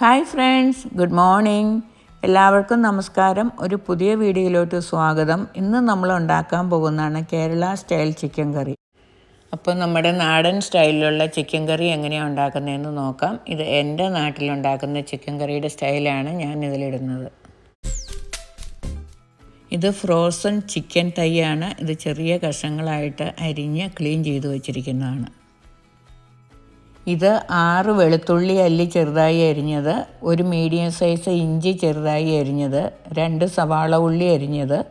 Hi friends good morning. എല്ലാവർക്കും നമസ്കാരം. ഒരു പുതിയ വീഡിയോയിലോട്ട് സ്വാഗതം. ഇന്ന് നമ്മൾ ഉണ്ടാക്കാൻ പോകുന്നതാണ് കേരള സ്റ്റൈൽ ചിക്കൻ കറി. അപ്പോൾ നമ്മുടെ നാടൻ സ്റ്റൈലിലുള്ള ചിക്കൻ കറി എങ്ങനെയാണ് ഉണ്ടാക്കുന്നതെന്ന് നോക്കാം. ഇത് എന്റെ നാട്ടിലുണ്ടാക്കുന്ന ചിക്കൻ കറിയുടെ സ്റ്റൈലാണ് ഞാൻ ഇതിലിടുന്നത്. ഇത് ഫ്രോസൺ ചിക്കൻ തൈയാണ്. ഇത് ചെറിയ കഷങ്ങളായിട്ട് അരിഞ്ഞ് ക്ലീൻ ചെയ്തു വച്ചിരിക്കുന്നതാണ്. ഇത് ആറ് വെളുത്തുള്ളി അല്ലി ചെറുതായി അരിഞ്ഞത് ഒരു മീഡിയം സൈസ് ഇഞ്ചി ചെറുതായി അരിഞ്ഞത് രണ്ട് സവാള ഉള്ളി അരിഞ്ഞത്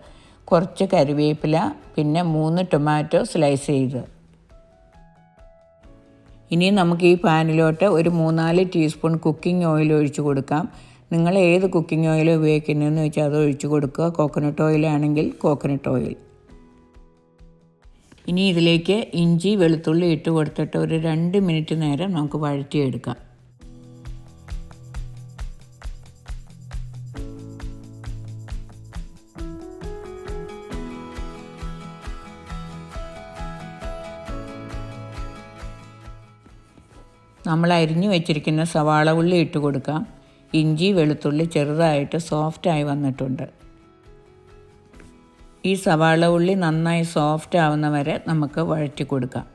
കുറച്ച് കറിവേപ്പില പിന്നെ മൂന്ന് ടൊമാറ്റോ സ്ലൈസ് ചെയ്ത്. ഇനി നമുക്ക് ഈ പാനിലോട്ട് ഒരു മൂന്നാൽ ടീസ്പൂൺ കുക്കിംഗ് ഓയിൽ ഒഴിച്ചു കൊടുക്കാം. നിങ്ങൾ ഏത് കുക്കിംഗ് ഓയിൽ ഉപയോഗിക്കുന്നതെന്ന് വെച്ചാൽ അത് ഒഴിച്ചു കൊടുക്കുക. കോക്കനട്ട് ഓയിലാണെങ്കിൽ കോക്കനട്ട് ഓയിൽ ഇനി ഇതിലേക്ക് ഇഞ്ചി വെളുത്തുള്ളി ഇട്ട് കൊടുത്തിട്ട് ഒരു രണ്ട് മിനിറ്റ് നേരം നമുക്ക് വഴറ്റിയെടുക്കാം. നമ്മൾ അരിഞ്ഞു വെച്ചിരിക്കുന്ന സവാള ഉള്ളി ഇട്ട് കൊടുക്കാം. ഇഞ്ചി വെളുത്തുള്ളി ചെറുതായിട്ട് സോഫ്റ്റായി വന്നിട്ടുണ്ട്. ഈ സവാള ഉള്ളി നന്നായി സോഫ്റ്റ് ആവുന്ന വരെ നമുക്ക് വഴറ്റി കൊടുക്കാം.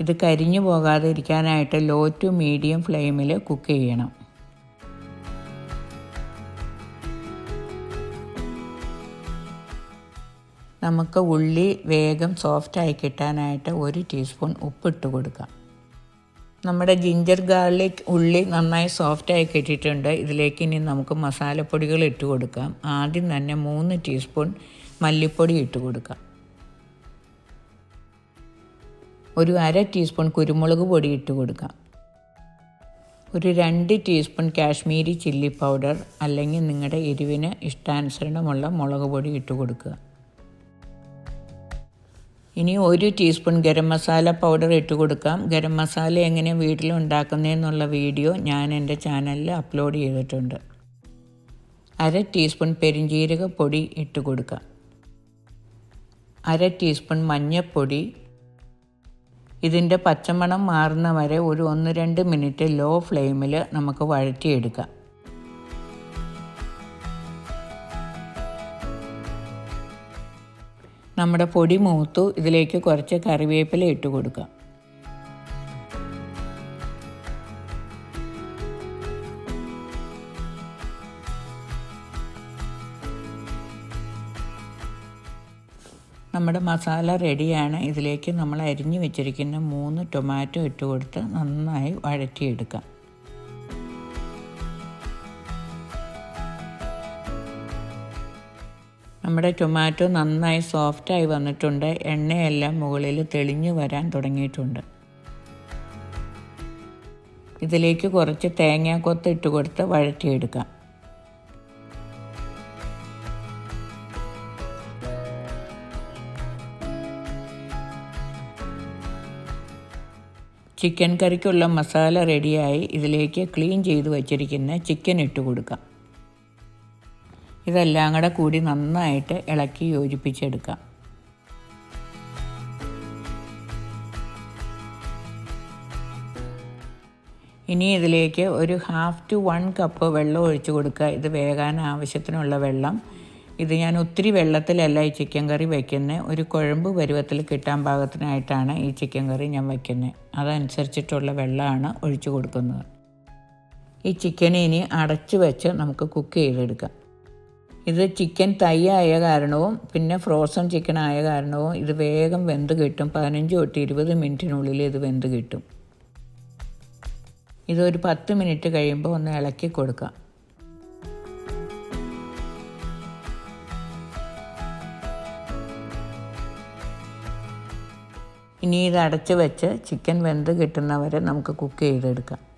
ഇത് കരിഞ്ഞു പോകാതെ ഇരിക്കാനായിട്ട് ലോ ടു മീഡിയം ഫ്ലെയിമിൽ കുക്ക് ചെയ്യണം. നമുക്ക് ഉള്ളി വേഗം സോഫ്റ്റായി കിട്ടാനായിട്ട് ഒരു ടീസ്പൂൺ ഉപ്പിട്ട് കൊടുക്കാം. നമ്മുടെ ജിഞ്ചർ ഗാർലിക് ഉള്ളി നന്നായി സോഫ്റ്റായി കിട്ടിയിട്ടുണ്ട്. ഇതിലേക്ക് ഇനി നമുക്ക് മസാലപ്പൊടികൾ ഇട്ട് കൊടുക്കാം. ആദ്യം തന്നെ മൂന്ന് ടീസ്പൂൺ മല്ലിപ്പൊടി ഇട്ട് കൊടുക്കാം. ഒരു അര ടീസ്പൂൺ കുരുമുളക് പൊടി ഇട്ട് കൊടുക്കാം. ഒരു രണ്ട് ടീസ്പൂൺ കാശ്മീരി ചില്ലി പൗഡർ അല്ലെങ്കിൽ നിങ്ങളുടെ എരിവിന് ഇഷ്ടാനുസരണമുള്ള മുളക് പൊടി ഇട്ട് കൊടുക്കുക. ഇനി ഒരു ടീസ്പൂൺ ഗരം മസാല പൗഡർ ഇട്ട് കൊടുക്കാം. ഗരം മസാല എങ്ങനെ വീട്ടിൽ ഉണ്ടാക്കുന്നതെന്നുള്ള വീഡിയോ ഞാൻ എന്റെ ചാനലിൽ അപ്ലോഡ് ചെയ്തിട്ടുണ്ട്. അര ടീസ്പൂൺ പെരിഞ്ജീരക പൊടി ഇട്ട് കൊടുക്കാം. അര ടീസ്പൂൺ മഞ്ഞൾപ്പൊടി ഇതിന്റെ പച്ചമണം മാറുന്ന വരെ ഒരു ഒന്ന് രണ്ട് മിനിറ്റ് ലോ ഫ്ലെയിമിൽ നമുക്ക് വഴറ്റിയെടുക്കാം. നമ്മുടെ പൊടി മൂത്തു ഇതിലേക്ക് കുറച്ച് കറിവേപ്പില ഇട്ട് കൊടുക്കുക നമ്മുടെ മസാല റെഡിയാണ്. ഇതിലേക്ക് നമ്മൾ അരിഞ്ഞു വെച്ചിരിക്കുന്ന മൂന്ന് ടൊമാറ്റോ ഇട്ട് കൊടുത്ത് നന്നായി വഴറ്റിയെടുക്കാം. നമ്മുടെ ടൊമാറ്റോ നന്നായി സോഫ്റ്റായി വന്നിട്ടുണ്ട്. എണ്ണയെല്ലാം മുകളിൽ തെളിഞ്ഞു വരാൻ തുടങ്ങിയിട്ടുണ്ട്. ഇതിലേക്ക് കുറച്ച് തേങ്ങാക്കൊത്ത് ഇട്ട് കൊടുത്ത് വഴറ്റിയെടുക്കാം. ചിക്കൻ കറിക്കുള്ള മസാല റെഡിയായി. ഇതിലേക്ക് ക്ലീൻ ചെയ്ത് വച്ചിരിക്കുന്ന ചിക്കൻ ഇട്ട് കൊടുക്കാം. ഇതെല്ലാം കൂടെ കൂടി നന്നായിട്ട് ഇളക്കി യോജിപ്പിച്ചെടുക്കാം. ഇനി ഇതിലേക്ക് ഒരു ഹാഫ് ടു വൺ കപ്പ് വെള്ളം ഒഴിച്ചു കൊടുക്കുക. ഇത് വേകാൻ ആവശ്യത്തിനുള്ള വെള്ളം. ഇത് ഞാൻ ഒത്തിരി വെള്ളത്തിലല്ല ഈ ചിക്കൻ കറി വയ്ക്കുന്നത് ഒരു കുഴമ്പ് പരുവത്തിൽ കിട്ടാൻ പാകത്തിനായിട്ടാണ് ഈ ചിക്കൻ കറി ഞാൻ വയ്ക്കുന്നത് അതനുസരിച്ചിട്ടുള്ള വെള്ളമാണ് ഒഴിച്ചു കൊടുക്കുന്നത്. ഈ ചിക്കനെ ഇനി അടച്ചു വെച്ച് നമുക്ക് കുക്ക് ചെയ്തെടുക്കാം. ഇത് ചിക്കൻ തൈ ആയ കാരണവും പിന്നെ ഫ്രോസൺ ചിക്കൻ ആയ കാരണവും ഇത് വേഗം വെന്ത് കിട്ടും. പതിനഞ്ച് തൊട്ട് ഇരുപത് മിനിറ്റിനുള്ളിൽ ഇത് വെന്ത് കിട്ടും. ഇതൊരു പത്ത് മിനിറ്റ് കഴിയുമ്പോൾ ഒന്ന് ഇളക്കി കൊടുക്കാം ഇനി ഇത് അടച്ച് വെച്ച് ചിക്കൻ വെന്ത് കിട്ടുന്നവരെ നമുക്ക് കുക്ക് ചെയ്തെടുക്കാം.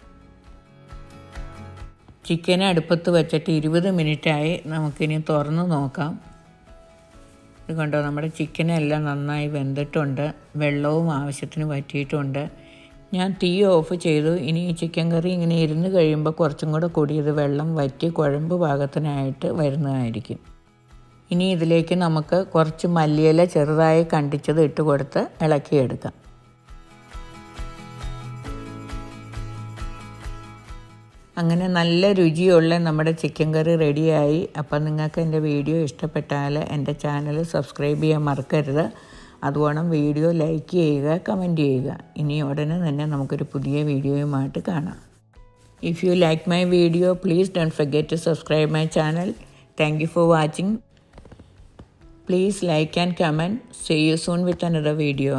ചിക്കനെ അടുപ്പത്ത് വെച്ചിട്ട് ഇരുപത് മിനിറ്റായി നമുക്കിനി തുറന്ന് നോക്കാം. ഇത് കണ്ടോ നമ്മുടെ ചിക്കനെല്ലാം നന്നായി വെന്തിട്ടുണ്ട്. വെള്ളവും ആവശ്യത്തിന് പറ്റിയിട്ടുണ്ട് ഞാൻ തീ ഓഫ് ചെയ്തു. ഇനി ഈ ചിക്കൻ കറി ഇങ്ങനെ ഇരുന്ന് കഴിയുമ്പോൾ കുറച്ചും കൂടെ കൂടിയത് വെള്ളം വറ്റി കുഴമ്പ് ഭാഗത്തിനായിട്ട് വരുന്നതായിരിക്കും. ഇനി ഇതിലേക്ക് നമുക്ക് കുറച്ച് മല്ലിയില ചെറുതായി കണ്ടിച്ചത് ഇട്ട് കൊടുത്ത് ഇളക്കിയെടുക്കാം. അങ്ങനെ നല്ല രുചിയുള്ള നമ്മുടെ ചിക്കൻ കറി റെഡിയായി. അപ്പം നിങ്ങൾക്ക് എന്റെ വീഡിയോ ഇഷ്ടപ്പെട്ടാൽ എന്റെ ചാനൽ സബ്സ്ക്രൈബ് ചെയ്യാൻ മറക്കരുത്. അതുവേണം വീഡിയോ ലൈക്ക് ചെയ്യുക കമന്റ് ചെയ്യുക. ഇനി ഉടനെ തന്നെ നമുക്കൊരു പുതിയ വീഡിയോയുമായിട്ട് കാണാം. If you like my video please don't forget to subscribe my channel thank you for watching please like and comment see you soon with another video